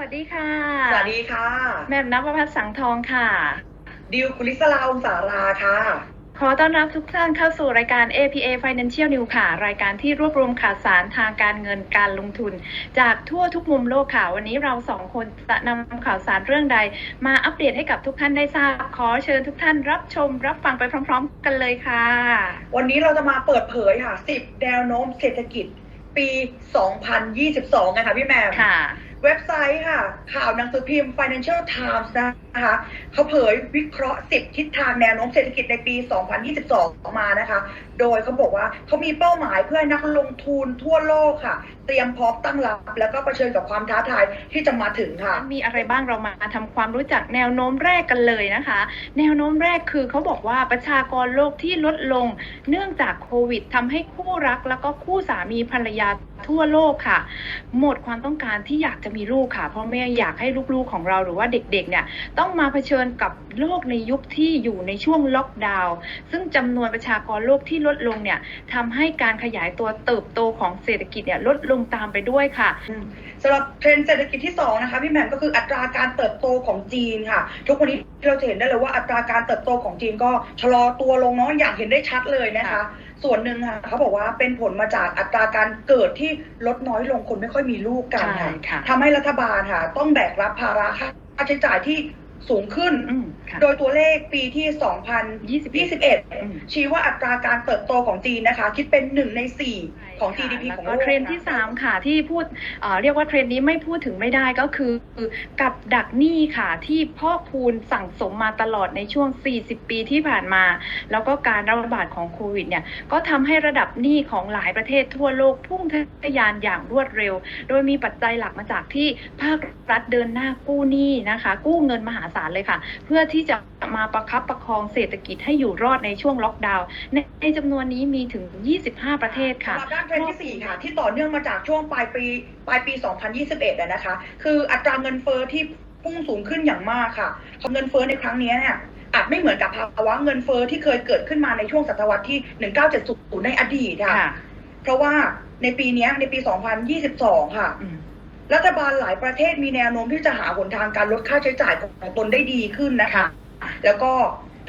วัสดีค่ะ แม่นภพัฒน์สังทองค่ะ ดิวกุลิศลาองศาราค่ะ ขอต้อนรับทุกท่านเข้าสู่รายการ APA Financial News ค่ะ รายการที่รวบรวมข่าวสารทางการเงินการลงทุน จากทั่วทุกมุมโลกค่ะ วันนี้เราสองคนจะนำข่าวสารเรื่องใด มาอัปเดตให้กับทุกท่านได้ทราบ ขอเชิญทุกท่านรับชม รับฟังไปพร้อม ๆ กันเลยค่ะ วันนี้เราจะมาเปิดเผยค่ะ 10 แนวโน้มเศรษฐกิจปี 2022นะคะพี่แหมมค่ะ เว็บไซต์ค่ะ ข่าวหนังสือพิมพ์ Financial Times นะคะเขาเผยวิเคราะห์ 10 ทิศทางแนวโน้มเศรษฐกิจในปี 2022ออกมานะคะ โดยเขาบอกว่าเขามีเป้าหมายเพื่อนักลงทุนทั่วโลกค่ะ เตรียมพร้อมตั้งรับ แล้วก็เผชิญกับความท้าทายที่จะมาถึงค่ะ มีอะไรบ้างเรามาทำความรู้จักแนวโน้มแรกกันเลยนะคะ แนวโน้มแรกคือเขาบอกว่าประชากรโลกที่ลดลง เนื่องจากโควิดทำให้คู่รักแล้วก็คู่สามีภรรยา ทั่วโลกค่ะ หมดความต้องการที่อยากจะมีลูกค่ะพราะไม่อยากให้ลูกๆของเราหรือว่าเด็กๆเนี่ยต้องมาเผชิญกับโลกในยุคที่อยู่ในช่วงล็อกดาวน์ซึ่งจำนวนประชากรโลกที่ลดลงเนี่ยทำให้การขยายตัวเติบโตของเศรษฐกิจเนี่ยลดลงตามไปด้วยค่ะสำหรับเทรนด์เศรษฐกิจที่ 2 นะคะพี่แหม่มก็คืออัตราการเติบโตของจีนค่ะ ทุกวันนี้เราจะเห็นได้เลยว่าอัตราการเติบโตของจีนก็ชะลอตัวลงเนาะอย่างเห็นได้ชัดเลยนะคะคะ ส่วนหนึ่งค่ะเขาบอกว่าเป็นผลมาจากอัตราการเกิดที่ลดน้อยลงคนไม่ค่อยมีลูกกันใช่ค่ะค่ะทำให้รัฐบาลค่ะ ต้องแบกรับภาระค่าใช้จ่ายที่ สูงขึ้นอืมค่ะโดยตัวเลขปีที่21 2021 ชี้ว่าอัตราการเติบโตของจีนนะคะ คิดเป็น 1 ใน 4 ของ GDP แล้วของก็โลกเทรนด์ที่ 3 ค่ะ ที่พูดเอ่อเรียกว่าเทรนด์นี้ไม่พูดถึงไม่ได้ก็คือกับดักหนี้ค่ะ ที่พ่อกพูนสั่งสมมาตลอดในช่วง 40 ปีที่ผ่านมา แล้วก็การระบาดของโควิดเนี่ย ก็ทำให้ระดับหนี้ของหลายประเทศทั่วโลกพุ่งทะยานอย่างรวดเร็ว โดยมีปัจจัยหลักมาจากที่ภาครัฐเดินหน้ากู้หนี้นะคะ กู้เงินมหาศาลเลยค่ะ เพื่อที่จะมาประคับประคองเศรษฐกิจให้อยู่รอดในช่วงล็อกดาวน์ในในจำนวนนี้มีถึง 25 ประเทศค่ะสำหรับด้านเทรนด์ที่ 4 ค่ะ ที่ต่อเนื่องมาจากช่วงปลายปีปลายปี 2021อะนะคะ คืออัตราเงินเฟ้อที่พุ่งสูงขึ้นอย่างมากค่ะเงินเฟ้อในครั้งนี้เนี่ยอาจไม่เหมือนกับภาวะเงินเฟ้อที่เคยเกิดขึ้นมาในช่วงศตวรรษที่ 1970 ในอดีตค่ะค่ะเพราะว่าในปีเนี้ยในปี 2022 ค่ะอืม รัฐบาลหลายประเทศมีแนวโน้มที่จะหาหนทางการลดค่าใช้จ่ายของตนได้ดีขึ้นนะคะ แล้วก็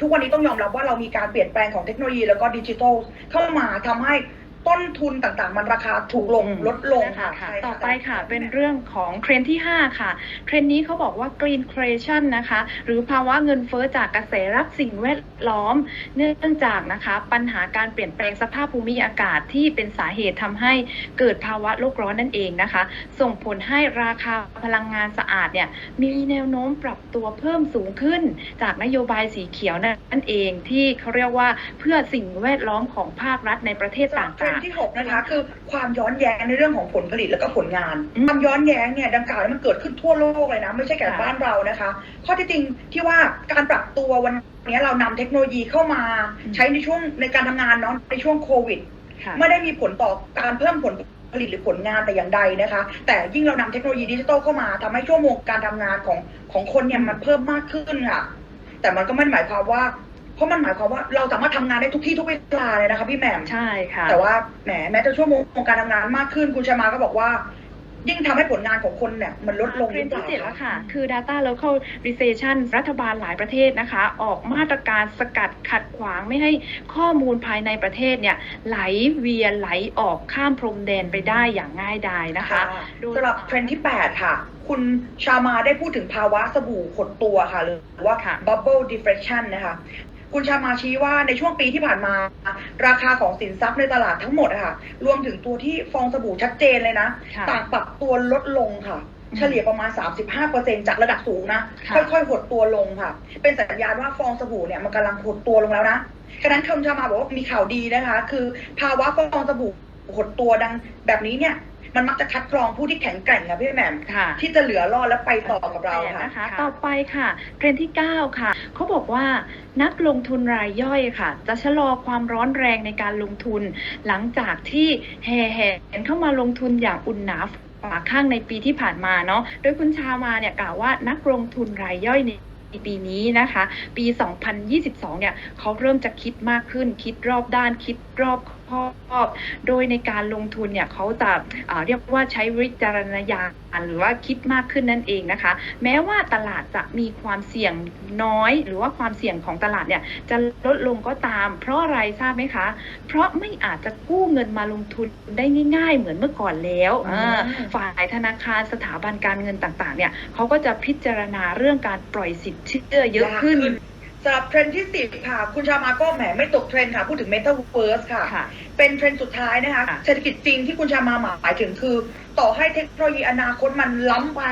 ทุกวันนี้ต้องยอมรับว่าเรามีการเปลี่ยนแปลงของเทคโนโลยีแล้วก็ดิจิทัลเข้ามาทำให้ ต้นทุนต่างๆ มันราคาถูกลงอืมลดลงค่ะ ค่ะใช่ต่อไปค่ะ เป็นเรื่องของเทรนด์ที่ 5 ค่ะ เทรนด์นี้เขาบอกว่า greenflation นะคะ หรือภาวะเงินเฟ้อจากกระแสรักสิ่งแวดล้อม เนื่องจากนะคะ ปัญหาการเปลี่ยนแปลงสภาพภูมิอากาศที่เป็นสาเหตุทำให้เกิดภาวะโลกร้อนนั่นเองนะคะ ส่งผลให้ราคาพลังงานสะอาดเนี่ยมีแนวโน้มปรับตัวเพิ่มสูงขึ้น จากนโยบายสีเขียวนั่นเองที่เขาเรียกว่าเพื่อสิ่งแวดล้อมของภาครัฐในประเทศสำหต่รับเทรนางด์ที่6นะคะคือความย้อนแย้งในเรื่องของผลผลิตแล้วก็ผลงานอืมความย้อนแย้งเนี่ยดังกล่าวเนี่ยมันเกิดขึ้นทั่วโลกเลยนะ ไม่ใช่แค่ค่ะบ้านเรานะคะ ข้อที่จริงที่ว่าการปรับตัววันนี้เรานำเทคโนโลยีเข้ามาอืมใช้ในช่วงในการทำงานเนาะในช่วงโควิดๆค่ะไม่ได้มีผลต่อการเพิ่มผลผลิตหรือผลงานแต่อย่างใดนะคะ แต่ยิ่งเรานำเทคโนโลยีดิจิทัลเข้ามาทำให้ชั่วโมงการทำงานของของคนเนี่ยมันเพิ่มมากขึ้นค่ะแต่มันก็ไม่ได้หมายความว่า เพราะมันหมายความว่าเราสามารถทำงานได้ทุกที่ทุกเวลาเลยนะคะพี่แหม่ม ใช่ค่ะ แต่ว่าแหมแม้แต่ชั่วโมงการทำงานมากขึ้นคุณชมาก็บอกว่า ยิ่งทำให้ผลงานของคนเนี่ยมันลดลงเทรนด์ที่หเจ็รือดเปแล้วค่ะคะคือ data local recession รัฐบาลหลายประเทศนะคะ ออกมาตรการสกัดขัดขวางไม่ให้ข้อมูลภายในประเทศเนี่ย ไหลเวียนไหลออกข้ามพรมแดนไปได้อย่างง่ายดายนะคะ โดย สำหรับเทรนด์ที่ 8 ค่ะ คุณชามาได้พูดถึงภาวะสบู่หดตัวค่ะ หรือว่า ค่ะ bubble deflation นะคะ คุณชามาชี้ว่าในช่วงปีที่ผ่านมา ราคาของสินทรัพย์ในตลาดทั้งหมดอะค่ะ รวมถึงตัวที่ฟองสบู่ชัดเจนเลยนะ ค่ะต่างปรับตัวลดลงค่ะอืมเฉลี่ยประมาณ 35%จากระดับสูงนะค่ะ ค่อยๆหดตัวลงค่ะ เป็นสัญญาณว่าฟองสบู่เนี่ยมันกำลังหดตัวลงแล้วนะฉะนั้นคุณชามาบอกว่ามีข่าวดีนะคะ คือภาวะฟองสบู่หดตัวดังแบบนี้เนี่ย มันมักจะคัดกรองผู้ที่แข็งแกร่งค่ะพี่แหม่มค่ะที่จะเหลือรอดและไปต่อกับเราค่ะ นะคะต่อไปค่ะเทรนด์ที่ 9 ค่ะ เขาบอกว่านักลงทุนรายย่อยค่ะ จะชะลอความร้อนแรงในการลงทุน หลังจากที่แห่แหนเข้ามาลงทุนอย่างอุ่นหนาฝาข้างในปีที่ผ่านมาเนาะ โดยคุณชามาเนี่ยกล่าวว่านักลงทุนรายย่อยในปีนี้นะคะ ปี 2022 เนี่ยเขาเริ่มจะคิดมากขึ้น คิดรอบด้านคิดรอบชอบ โดยในการลงทุนเนี่ยเขาจะอ่าเรียกว่าใช้วิจารณญาณหรือว่าคิดมากขึ้นนั่นเองนะคะ แม้ว่าตลาดจะมีความเสี่ยงน้อย หรือว่าความเสี่ยงของตลาดเนี่ยจะลดลงก็ตาม เพราะอะไรทราบไหมคะ เพราะไม่อาจจะกู้เงินมาลงทุนได้ง่าย ๆ เหมือนเมื่อก่อนแล้วอ่าอืมฝ่ายธนาคารสถาบันการเงินต่างๆเนี่ยเขาก็จะพิจารณาเรื่องการปล่อยสินเชื่อเยอะขึ้น สำหรับเทรนด์ที่10ค่ะ คุณชามาก็แหมไม่ตกเทรนด์ค่ะ พูดถึง Metaverse ค่ะ ค่ะ เป็นเทรนด์สุดท้ายนะคะ ค่ะ เศรษฐกิจจริงที่คุณชามาหมายถึงคือ ต่อให้เทคโนโลยีอนาคตมันล้ำไป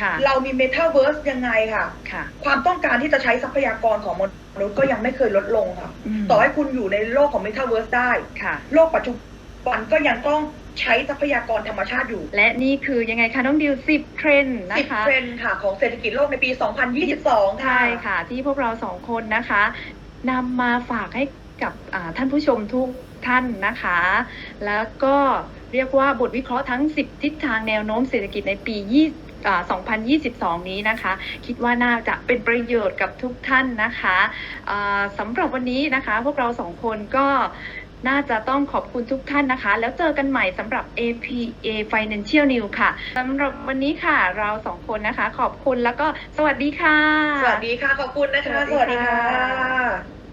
ค่ะ เรามี Metaverse ยังไงค่ะ ค่ะความต้องการที่จะใช้ทรัพยากรของมนุษย์ก็ยังไม่เคยลดลงค่ะ มต่อให้คุณอยู่ในโลกของ Metaverse ได้ ค่ะ โลกปัจจุบันก็ยังต้อง ใช้ทรัพยากรธรรมชาติอยู่และนี่คือยังไงคะน้องดิว10เทรนด์นะ10คะ เทรนด์ค่ะของเศรษฐกิจโลกในปี 2022 ค่ะ ใช่ค่ะ ที่พวกเราสองคนนะคะนำมาฝากให้กับอ่าท่านผู้ชมทุกท่านนะคะ แล้วก็เรียกว่าบทวิเคราะห์ทั้ง 10 ทิศทางแนวโน้มเศรษฐกิจในปี 20 อ่า2022 นี้นะคะ คิดว่าน่าจะเป็นประโยชน์กับทุกท่านนะคะอ่าสำหรับวันนี้นะคะ พวกเราสองคนก็ น่าจะต้องขอบคุณทุกท่านนะคะ แล้วเจอกันใหม่สำหรับ APA Financial News ค่ะสำหรับวันนี้ค่ะ เราสองคนนะคะ ขอบคุณแล้วก็สวัสดีค่ะ สวัสดีค่ะ ขอบคุณนะคะ สวัสดีค่ะ